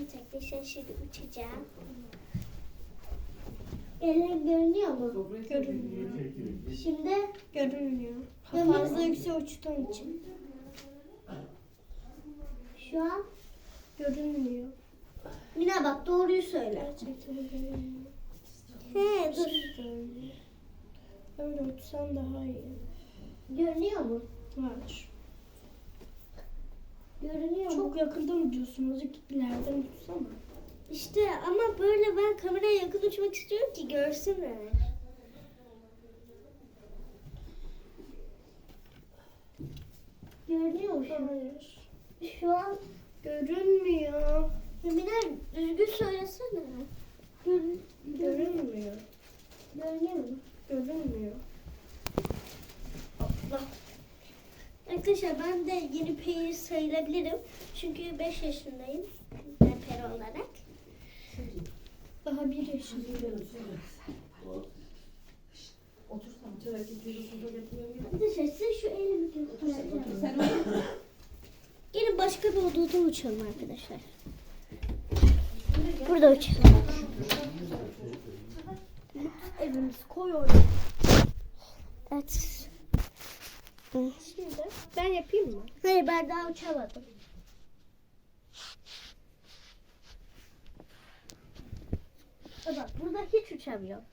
Evet arkadaşlar şimdi uçacağım. Ellerim görünüyor mu? Görünmüyor. Şimdi Görünmüyor. Görünüyor. Fazla yüksek uçtuğun için. şu an Görünmüyor. Mina bak doğruyu söyle. Gerçekten görünmüyor. He dur. Öyle uçsan daha iyi. Görünüyor mu? Var. Görünüyor mu? Çok yakından uçuyorsun. Azıcık ileriden uçsana. İşte ama böyle ben kameraya yakın uçmak istiyorum ki görsünler. Görünüyor mu şu an? Hayır. Şu an Görünmüyor. Mina düzgün söylesene. Görün, Görünmüyor. görünüyor mu? Görünmüyor. Arkadaşlar ben de yeni peri sayılabilirim. Çünkü 5 yaşındayım. Ben peri olarak. Daha bir yaşındayım. Otursana çörek. Arkadaşlar size şu elimi göstereceğim. Gelin başka bir odada uçalım arkadaşlar. Burada uçalım. Evimiz koy oraya. Evet. Şimdi ben yapayım mı? Hayır ben daha uçamadım. Bak burada hiç uçamıyorum.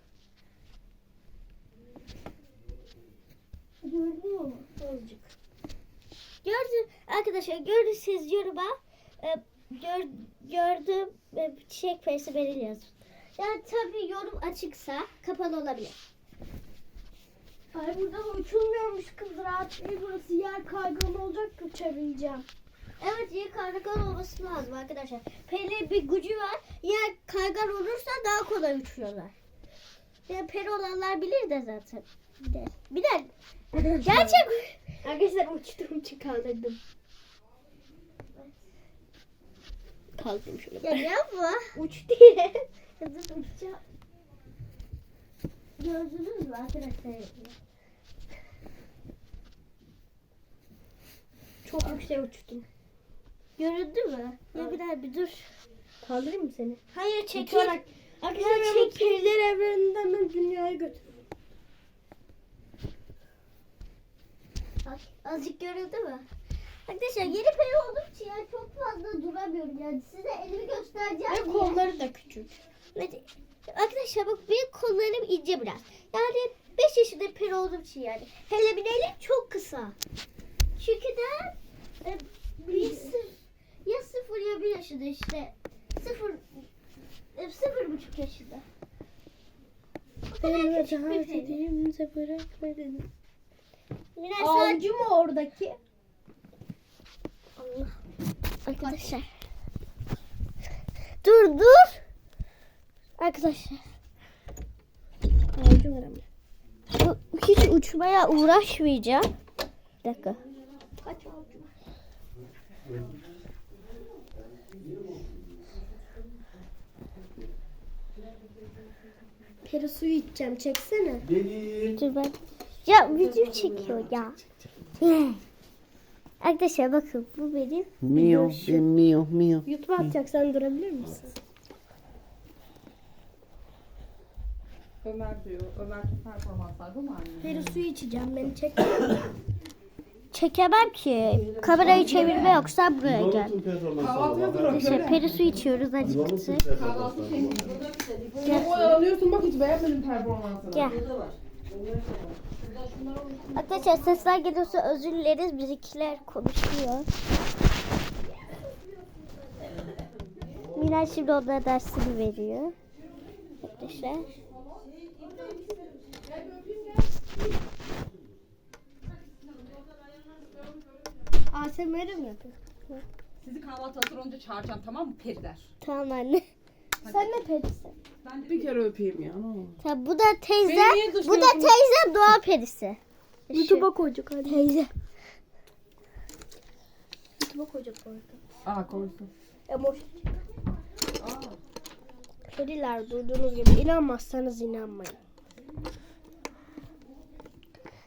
Görünüyor mu? Azıcık. Gördüm arkadaşlar gördüyseniz yoruma e, gör, gördüm e, çiçek perisi beni yazın. Yani tabii yorum açıksa kapalı olabilir. Ay burada uçulmuyormuş kız rahat değil burası yer kaygan olacak uçabileceğim. Evet yer kaygan olması lazım arkadaşlar. Peri bir gücü var. Yer kaygan olursa daha kolay uçuyorlar. Yani peri olanlar bilir de zaten. Bilir. Bilir. Gerçek. Arkadaşlar uçtuğum için kaldırdım. Kalktım şöyle. Ya yapma. Uç diye. Kızım uçacağım. Gördünüz mü arkadaşlar? Çok yüksek uçtum. Göründü mü? Ya bir daha bir dur. Kaldırayım mı seni? Hayır çekil. Uçarak. Arkadaşlar ben bu periler evreninden ben dünyaya. Bak, azıcık görüldü mü? Arkadaşlar yeni peri olduğum için yani çok fazla duramıyorum yani size elimi göstereceğim Ve diye. kolları da küçük. Evet. Arkadaşlar bak benim kollarım ince biraz. Yani 5 yaşında peri olduğum için yani. Hele bir elim çok kısa. Çünkü de e, bir sı- ya 0 ya 1 yaşında işte. 0 e, sıfır buçuk yaşında. Bir davet peri. edeyimse bırakmadın. Biraz sadece Avcı mı oradaki? Allah. Arkadaşlar. Dur dur. Arkadaşlar. Avcı var ama. Hiç uçmaya uğraşmayacağım. Bir dakika. Kaç var? Peri suyu içeceğim. Çeksene. Gelin. Dur ben. Ya video çekiyor ya. Arkadaşlar bakın bu benim. Mio, videoşum. mio, mio. YouTube'a atacaksan durabilir misin? Ömer diyor. Ömer tüm performanslar bu mu anne? Peri suyu içeceğim. Beni çek. Çekemem ki. Kamerayı çevirme yoksa buraya gel. Arkadaşlar peri su içiyoruz performansı var. Bunu oyalanıyorsun bak hiç beğenmedim performansını. Gel. Arkadaşlar sesler geliyorsa özür dileriz. Bizimkiler konuşuyor. Miray şimdi onlara dersini veriyor. Arkadaşlar. ASMR mi yapıyorsun? Sizi kahvaltı hazır olunca çağıracağım tamam mı periler? Tamam anne. Sen ne perisin? Ben de Bir kere öpeyim ya. Tamam, bu da teyze. Beni niye Bu da dışlıyorsun? teyze doğa perisi. YouTube'a koyacak hadi. Teyze. YouTube'a koyacak bu arada. Aa koysun. Emoji. Aa. Periler duyduğunuz gibi inanmazsanız inanmayın.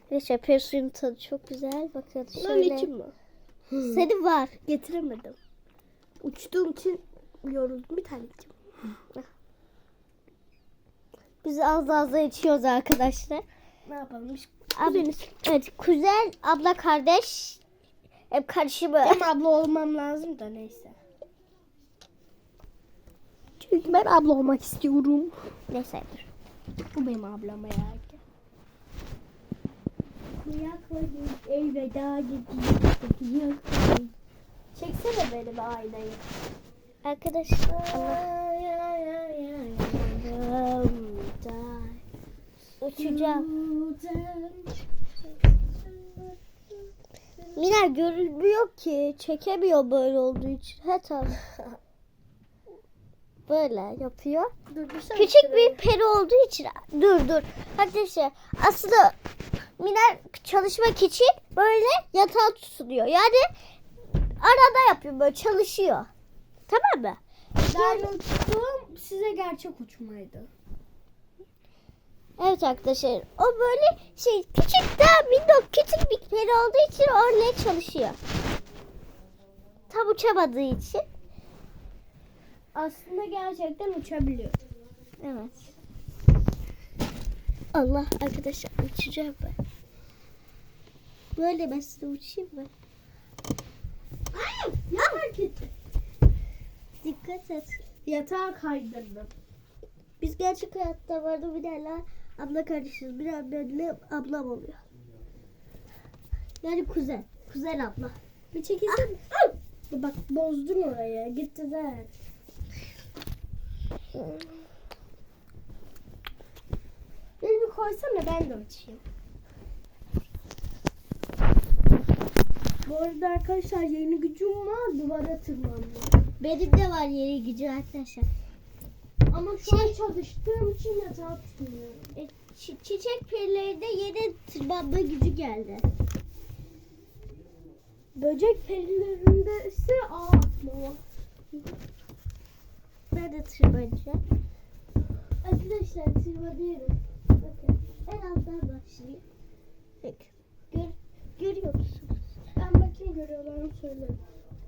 Arkadaşlar peri suyun tadı çok güzel. Bakın Lan şöyle. için mi? Senin var. Getiremedim. Uçtuğum için yoruldum. Bir tane içeyim. Biz az az da içiyoruz arkadaşlar. Ne yapalım? Biz Abimiz. Evet kuzen, abla, kardeş. Hep karışımı. Hem abla olmam lazım da neyse. Çünkü ben abla olmak istiyorum. Neyse dur. Bu benim ablam ya. Yaklayın elveda gidiyor. Çeksene benim aynayı. Arkadaşlar. Uçacağım. Miner görünmüyor ki. Çekemiyor böyle olduğu için. He tamam. Böyle yapıyor. Küçük bir peri olduğu için. Dur dur. Arkadaşlar aslında Miner çalışmak için böyle yatağa tutunuyor. Yani arada yapıyor böyle çalışıyor. Tamam mı? Ben uçtum. Size gerçek uçmaydı. Evet arkadaşlar. O böyle şey küçük daha minnok küçük bir peri olduğu için oraya çalışıyor. Tam uçamadığı için. Aslında gerçekten uçabiliyor. Evet. Allah arkadaşlar uçacağım ben. Böyle ben size uçayım mı? Hayır. Ya hareket. Dikkat et. Yatağa kaydırdım. Biz gerçek hayatta vardı bir derler. Abla kardeşiz. Bir benimle ablam oluyor. Yani kuzen. Kuzen abla. Bir çekilsene. Bak bozdun oraya. Gitti de. Beni bir koysana ben de uçayım. Bu arada arkadaşlar yeni gücüm var duvara tırmanma. Benim de var yeri gücü arkadaşlar. Ama şu Şey- an çalıştığım için yatağa tutunuyorum. E, çi- çiçek perilerinde yeni tırmanma gücü geldi. Böcek perilerinde ise ağ atma. Ben de tırmanacağım. Arkadaşlar tırmanıyorum. Bakın en alttan başlayayım. Bakın. Gör, görüyor musunuz? Görüyorlar mı söylerim.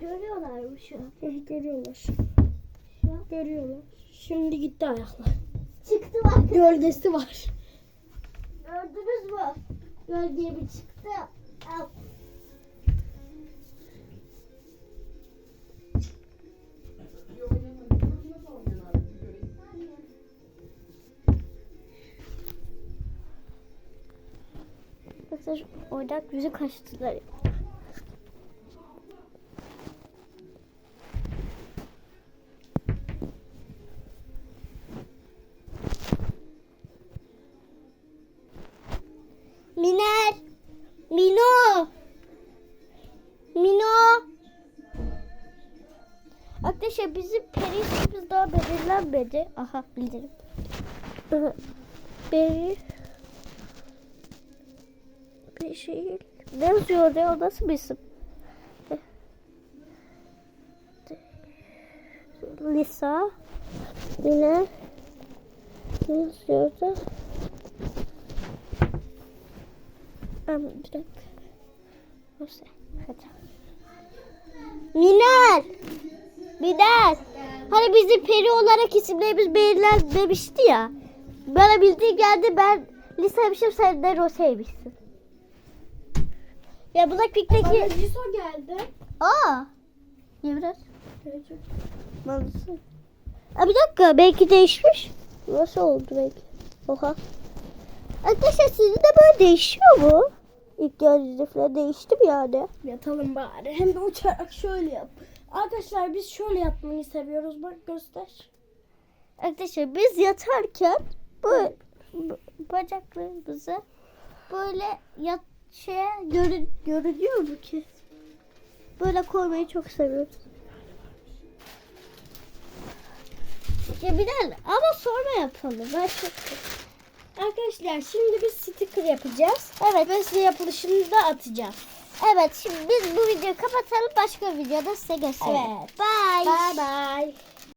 Görüyorlar mı şu an? Eh, Görüyorlar. Şu an. Görüyorlar. Şimdi gitti ayaklar. Çıktı bak. Gölgesi var. Gördünüz mü? Gölgeye bir çıktı. Al. Arkadaşlar oynak yüzü kaçtılar. Arkadaşlar bizim perisimiz daha belirlenmedi. Aha bildirim. Peri. Bir şey. Ne yazıyor ya? O nasıl bir isim? Lisa. Miner. Ne yazıyordu? Um, bir dakika. Neyse. Hadi. Miner! Miner! Hani bizim peri olarak isimlerimiz belirlenmemişti ya. Bana bildiği geldi ben liseymişim sen de Rose'ymişsin. Ya Bana Blackpink'teki... Ciso geldi. Aa! Niye biraz? Aa, bir dakika belki değişmiş. Nasıl oldu belki? Oha. Arkadaşlar sizin de böyle değişiyor mu? İlk gördüğünüzde falan değişti mi yani? Yatalım bari. Hem de uçarak şöyle yap. Arkadaşlar biz şöyle yatmayı seviyoruz. Bak göster. Arkadaşlar biz yatarken bu bu- bacaklarımızı böyle yat şeye görün, görünüyor mu ki? Böyle koymayı çok seviyoruz. Ya Bilal ama sonra yapalım. Ben çok Arkadaşlar şimdi biz sticker yapacağız. Evet. Ve size yapılışını da atacağız. Evet şimdi biz bu videoyu kapatalım. Başka videoda size gösterelim. Evet. Bye. Bye bye.